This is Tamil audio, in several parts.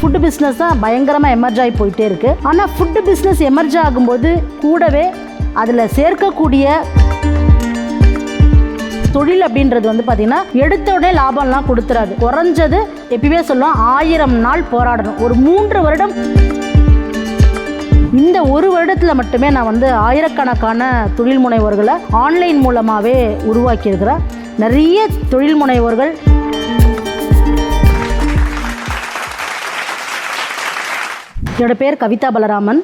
ஃபுட்டு பிஸ்னஸ் தான் பயங்கரமாக எமர்ஜ் ஆகி போயிட்டே இருக்குது ஆனால் ஃபுட்டு பிஸ்னஸ் எமர்ஜ் ஆகும்போது கூடவே அதில் சேர்க்கக்கூடிய தொழில் அப்படின்றது வந்து பார்த்தீங்கன்னா எடுத்த உடனே லாபம்லாம் கொடுத்துறாது. குறைஞ்சது எப்பயுமே சொல்லுவோம் ஆயிரம் நாள் போராடணும். ஒரு மூன்று வருடம். இந்த ஒரு வருடத்தில் மட்டுமே நான் வந்து ஆயிரக்கணக்கான தொழில் முனைவோர்களை ஆன்லைன் மூலமாகவே உருவாக்கியிருக்கிறேன். நிறைய தொழில் முனைவோர்கள் என்னோட பேர் கவிதா பலராமன்.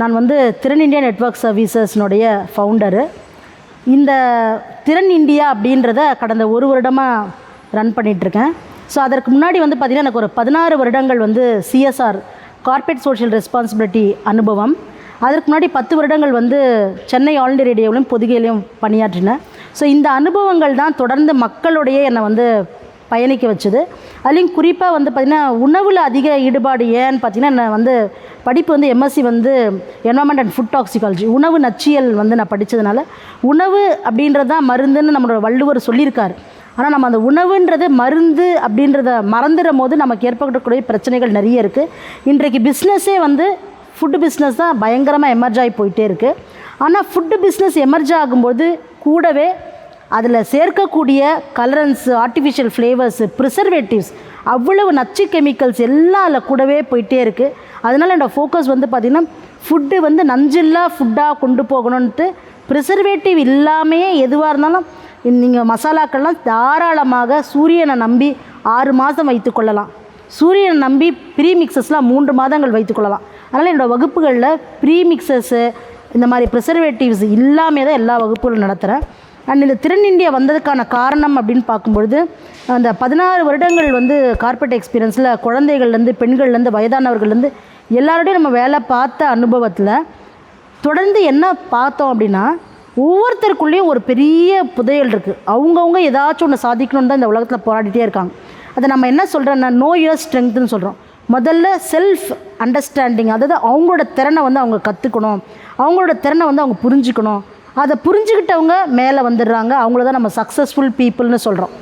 நான் வந்து திறன் இந்தியா நெட்வொர்க் சர்வீசஸ்னுடைய ஃபவுண்டரு. இந்த திறன் இந்தியா அப்படின்றத கடந்த ஒரு வருடமாக ரன் பண்ணிகிட்ருக்கேன் ஸோ அதற்கு முன்னாடி வந்து பார்த்திங்கன்னா எனக்கு ஒரு பதினாறு வருடங்கள் வந்து சிஎஸ்ஆர் கார்பரேட் சோஷியல் ரெஸ்பான்சிபிலிட்டி அனுபவம். அதற்கு முன்னாடி பத்து வருடங்கள் வந்து சென்னை ஆல் இண்டியா ரேடியோவிலும் பொதுகையிலையும் பணியாற்றினேன். ஸோ இந்த அனுபவங்கள் தான் தொடர்ந்து மக்களுடைய என்னை வந்து பயணிக்க வச்சுது. அதுலேயும் குறிப்பாக வந்து பார்த்திங்கன்னா உணவில் அதிக ஈடுபாடு ஏன்னு பார்த்திங்கன்னா நான் வந்து படிப்பு வந்து எம்எஸ்சி வந்து என்வரன்மெண்ட் அண்ட் ஃபுட் டாக்ஸிகாலஜி உணவு நச்சியல் வந்து நான் படித்ததுனால உணவு அப்படின்றது தான் மருந்துன்னு நம்மளோட வள்ளுவர் சொல்லியிருக்காரு. ஆனால் நம்ம அந்த உணவுன்றது மருந்து அப்படின்றத மறந்துடும் போது நமக்கு ஏற்படக்கூடிய பிரச்சனைகள் நிறைய இருக்குது இன்றைக்கு பிஸ்னஸே வந்து ஃபுட்டு பிஸ்னஸ் தான் பயங்கரமாக எமர்ஜ் ஆகி போயிட்டே இருக்குது ஆனால் ஃபுட்டு பிஸ்னஸ் எமர்ஜ் ஆகும்போது கூடவே அதில் சேர்க்கக்கூடிய கலரன்ஸு ஆர்டிஃபிஷியல் ஃப்ளேவர்ஸு ப்ரிசர்வேட்டிவ்ஸ் அவ்வளவு நச்சு கெமிக்கல்ஸ் எல்லாம் அதில் கூடவே போயிட்டே இருக்குது அதனால் என்னோடய ஃபோக்கஸ் வந்து பார்த்திங்கன்னா ஃபுட்டு வந்து நஞ்சில்லா ஃபுட்டாக கொண்டு போகணுன்ட்டு ப்ரிசர்வேட்டிவ் இல்லாமையே எதுவாக இருந்தாலும் நீங்கள் மசாலாக்கள்லாம் தாராளமாக சூரியனை நம்பி ஆறு மாதம் வைத்துக்கொள்ளலாம் சூரியனை நம்பி ப்ரீ மிக்சஸ்லாம் மூன்று மாதங்கள் வைத்துக்கொள்ளலாம் அதனால் என்னோடய வகுப்புகளில் ப்ரீ மிக்சஸ்ஸு இந்த மாதிரி ப்ரிசர்வேட்டிவ்ஸ் இல்லாமல் தான் எல்லா வகுப்புகளும் நடத்துகிறேன் அண்ட் இந்த திறன் வந்ததுக்கான காரணம் அப்படின்னு பார்க்கும்பொழுது அந்த பதினாறு வருடங்கள் வந்து கார்ப்பரேட் எக்ஸ்பீரியன்ஸில் குழந்தைகள்லேருந்து பெண்கள்லேருந்து வயதானவர்கள்லேருந்து எல்லாரோடையும் நம்ம வேலை பார்த்த அனுபவத்தில் தொடர்ந்து என்ன பார்த்தோம் அப்படின்னா ஒவ்வொருத்தருக்குள்ளேயும் ஒரு பெரிய புதையல் இருக்குது அவங்கவுங்க ஏதாச்சும் ஒன்று சாதிக்கணும்னு தான் இந்த உலகத்தில் போராடிட்டே இருக்காங்க. அதை நம்ம என்ன சொல்கிறோன்னா நோ யுவர் ஸ்ட்ரென்த்துன்னு சொல்கிறோம் முதல்ல செல்ஃப் அண்டர்ஸ்டாண்டிங் அதாவது அவங்களோட திறனை வந்து அவங்க கற்றுக்கணும் அவங்களோட திறனை வந்து அவங்க புரிஞ்சுக்கணும். அதை புரிஞ்சுக்கிட்டவங்க மேலே வந்துடுறாங்க. அவங்கள தான் நம்ம சக்ஸஸ்ஃபுல் பீப்புள்னு சொல்கிறோம்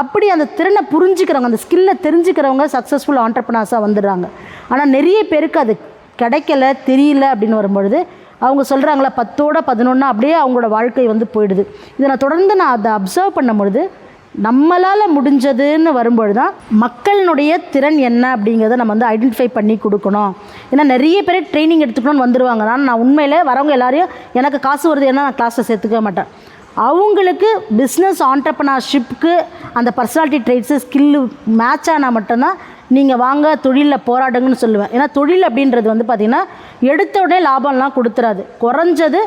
அப்படி அந்த திறனை புரிஞ்சுக்கிறவங்க அந்த ஸ்கில்லை தெரிஞ்சுக்கிறவங்க சக்ஸஸ்ஃபுல் ஆண்டர்பனாஸாக வந்துடுறாங்க. ஆனால் நிறைய பேருக்கு அது கிடைக்கல தெரியல அப்படின்னு வரும்பொழுது அவங்க சொல்கிறாங்களா பத்தோட பதினொன்னா அப்படியே அவங்களோட வாழ்க்கை வந்து போயிடுது. இதை நான் தொடர்ந்து நான் அதை அப்சர்வ் பண்ணும்பொழுது நம்மளால் முடிஞ்சதுன்னு வரும்பொழுது தான் மக்களினுடைய திறன் என்ன அப்படிங்கிறத நம்ம வந்து ஐடென்டிஃபை பண்ணி கொடுக்கணும். ஏன்னா நிறைய பேர் ட்ரைனிங் எடுத்துக்கணும்னு வந்துடுவாங்க ஆனால் நான் உண்மையிலே வரவங்க எல்லாரையும் எனக்கு காசு வருது ஏன்னா நான் கிளாஸில் சேர்த்துக்க மாட்டேன். அவங்களுக்கு பிஸ்னஸ் ஆண்டர்பனர்ஷிப்க்கு அந்த பர்சனாலிட்டி ட்ரைட்ஸு ஸ்கில்லு மேட்ச் ஆனால் மட்டும்தான் நீங்கள் வாங்க தொழிலில் போராடுங்கன்னு சொல்லுவேன். ஏன்னா தொழில் அப்படின்றது வந்து பார்த்திங்கன்னா எடுத்த உடனே லாபம்லாம் கொடுத்துறாது. குறைஞ்சது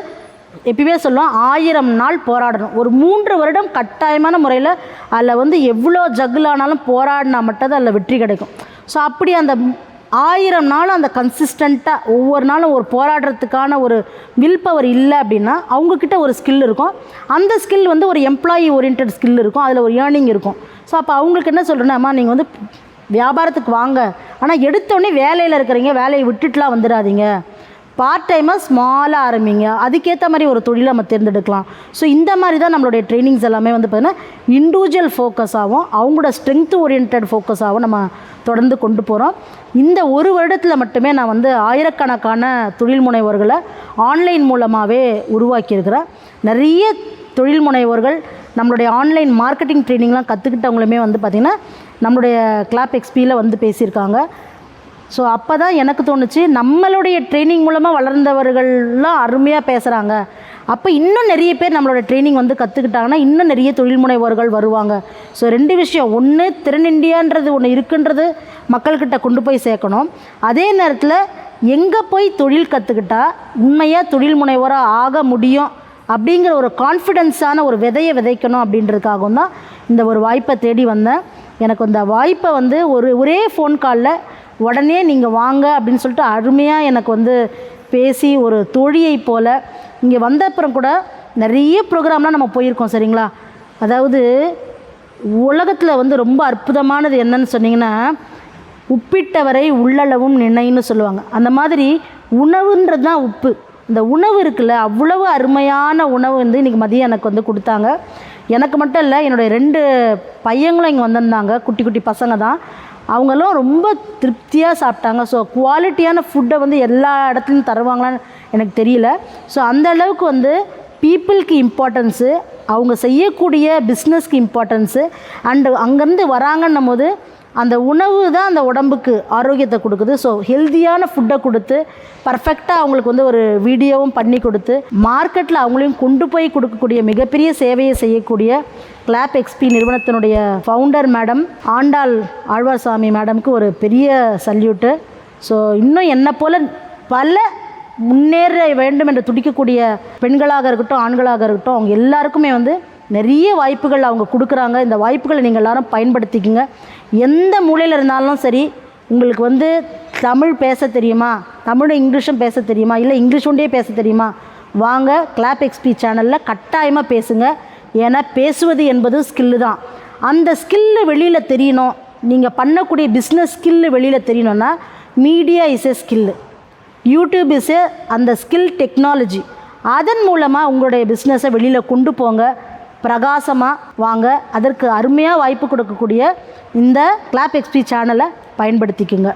எப்பயுமே சொல்லுவோம் ஆயிரம் நாள் போராடணும். ஒரு மூன்று வருடம் கட்டாயமான முறையில் அதில் வந்து எவ்வளோ ஜகுலானாலும் போராடினா மட்டும் தான் அதில் வெற்றி கிடைக்கும். ஸோ அப்படி அந்த ஆயிரம் நாளும் அந்த கன்சிஸ்டண்ட்டாக ஒவ்வொரு நாளும் ஒரு போராடுறதுக்கான ஒரு வில் பவர் இல்லை அப்படின்னா அவங்கக்கிட்ட ஒரு ஸ்கில் இருக்கும். அந்த ஸ்கில் வந்து ஒரு எம்ப்ளாயி ஓரியன்ட் ஸ்கில் இருக்கும். அதில் ஒரு ஏர்னிங் இருக்கும். ஸோ அப்போ அவங்களுக்கு என்ன சொல்கிறேன்னா நீங்கள் வந்து வியாபாரத்துக்கு வாங்க. ஆனால் எடுத்தோடனே வேலையில் இருக்கிறீங்க. வேலையை விட்டுட்டுலாம் வந்துடாதீங்க. பார்ட் டைமாக ஸ்மாலாக ஆரம்பிங்க. அதுக்கேற்ற மாதிரி ஒரு தொழிலை நம்ம தேர்ந்தெடுக்கலாம். ஸோ இந்த மாதிரி தான் நம்மளுடைய ட்ரைனிங்ஸ் எல்லாமே வந்து பார்த்திங்கன்னா இண்டிவிஜுவல் ஃபோக்கஸாகவும் அவங்களோட ஸ்ட்ரென்த் ஓரியன்ட் ஃபோக்கஸாகவும் நம்ம தொடர்ந்து கொண்டு போகிறோம் இந்த ஒரு வருடத்தில் மட்டுமே நான் வந்து ஆயிரக்கணக்கான தொழில் முனைவோர்களை ஆன்லைன் மூலமாகவே உருவாக்கியிருக்கிறேன். நிறைய தொழில் முனைவோர்கள் நம்மளுடைய ஆன்லைன் மார்க்கெட்டிங் ட்ரைனிங்லாம் கற்றுக்கிட்டவங்களுமே வந்து பார்த்திங்கன்னா நம்மளுடைய கிளாப் எக்ஸ்பியில் வந்து பேசியிருக்காங்க. ஸோ அப்போ தான் எனக்கு தோணுச்சு நம்மளுடைய ட்ரைனிங் மூலமாக வளர்ந்தவர்கள்லாம் அருமையாக பேசுகிறாங்க அப்போ இன்னும் நிறைய பேர் நம்மளோட ட்ரைனிங் வந்து கற்றுக்கிட்டாங்கன்னா இன்னும் நிறைய தொழில் முனைவோர்கள் வருவாங்க. ஸோ ரெண்டு விஷயம். ஒன்று திறன் இந்தியான்றது ஒன்று இருக்குன்றது மக்கள்கிட்ட கொண்டு போய் சேர்க்கணும். அதே நேரத்தில் எங்கே போய் தொழில் கற்றுக்கிட்டா உண்மையாக தொழில் முனைவோராக ஆக முடியும் அப்படிங்கிற ஒரு கான்ஃபிடென்ஸான ஒரு விதையை விதைக்கணும் அப்படின்றதுக்காகவும் தான் இந்த ஒரு வாய்ப்பை தேடி வந்தேன். எனக்கு அந்த வாய்ப்பை வந்து ஒரு ஒரே ஃபோன் காலில் உடனே நீங்கள் வாங்க அப்படின்னு சொல்லிட்டு அருமையாக எனக்கு வந்து பேசி ஒரு தோழியை போல் இங்கே வந்த அப்புறம் கூட நிறைய ப்ரோக்ராம்லாம் நம்ம போயிருக்கோம் சரிங்களா? அதாவது உலகத்தில் வந்து ரொம்ப அற்புதமானது என்னன்னு சொன்னீங்கன்னா உப்பிட்டவரை உள்ளளவும் நினைன்னு சொல்லுவாங்க. அந்த மாதிரி உணவுன்றது தான் உப்பு. இந்த உணவு இருக்குல்ல அவ்வளவு அருமையான உணவு வந்து இன்றைக்கி மதியம் எனக்கு வந்து கொடுத்தாங்க. எனக்கு மட்டும் இல்லை என்னுடைய ரெண்டு பையங்களும் இங்கே வந்திருந்தாங்க குட்டி குட்டி பசங்க தான். அவங்களும் ரொம்ப திருப்தியாக சாப்பிட்டாங்க. ஸோ குவாலிட்டியான ஃபுட்டை வந்து எல்லா இடத்துலையும் தருவாங்களான்னு எனக்கு தெரியல. ஸோ அந்த அளவுக்கு வந்து பீப்புளுக்கு இம்பார்ட்டன்ஸு அவங்க செய்யக்கூடிய பிஸ்னஸ்க்கு இம்பார்ட்டன்ஸு அண்டு அங்கேருந்து வராங்கன்னும் போது அந்த உணவு தான் அந்த உடம்புக்கு ஆரோக்கியத்தை கொடுக்குது. ஸோ ஹெல்த்தியான ஃபுட்டை கொடுத்து பர்ஃபெக்டாக அவங்களுக்கு வந்து ஒரு வீடியோவும் பண்ணி கொடுத்து மார்க்கெட்டில் அவங்களையும் கொண்டு போய் கொடுக்கக்கூடிய மிகப்பெரிய சேவையை செய்யக்கூடிய கிளாப் எக்ஸ்பி நிறுவனத்தினுடைய ஃபவுண்டர் மேடம் ஆண்டாள் ஆழ்வார்சாமி மேடம்க்கு ஒரு பெரிய சல்யூட்டு ஸோ இன்னும் என்னை போல் பல முன்னேற வேண்டும் என்று துடிக்கக்கூடிய பெண்களாக இருக்கட்டும் ஆண்களாக இருக்கட்டும் அவங்க எல்லாருக்குமே வந்து நிறைய வாய்ப்புகள் அவங்க கொடுக்குறாங்க. இந்த வாய்ப்புகளை நீங்கள் எல்லாரும் பயன்படுத்திக்கிங்க. எந்த மூலையில் இருந்தாலும் சரி உங்களுக்கு வந்து தமிழ் பேச தெரியுமா? தமிழும் இங்கிலீஷும் பேச தெரியுமா? இல்லை இங்கிலீஷ் ஒண்டே பேச தெரியுமா? வாங்க கிளாப் எக்ஸ்பி சேனலில் கட்டாயமாக பேசுங்கள் ஏன்னா பேசுவது என்பது ஸ்கில்லு தான். அந்த ஸ்கில்லு வெளியில் தெரியணும். நீங்கள் பண்ணக்கூடிய பிஸ்னஸ் ஸ்கில்லு வெளியில் தெரியணும்னா media is a skill YouTube is அந்த ஸ்கில் டெக்னாலஜி அதன் மூலமாக உங்களுடைய பிஸ்னஸை வெளியில் கொண்டு போங்க. பிரகாசமாக வாங்க. அதற்கு அருமையாக வாய்ப்பு கொடுக்கக்கூடிய இந்த கிளாப் எக்ஸ்பி சேனலை பயன்படுத்திக்குங்க.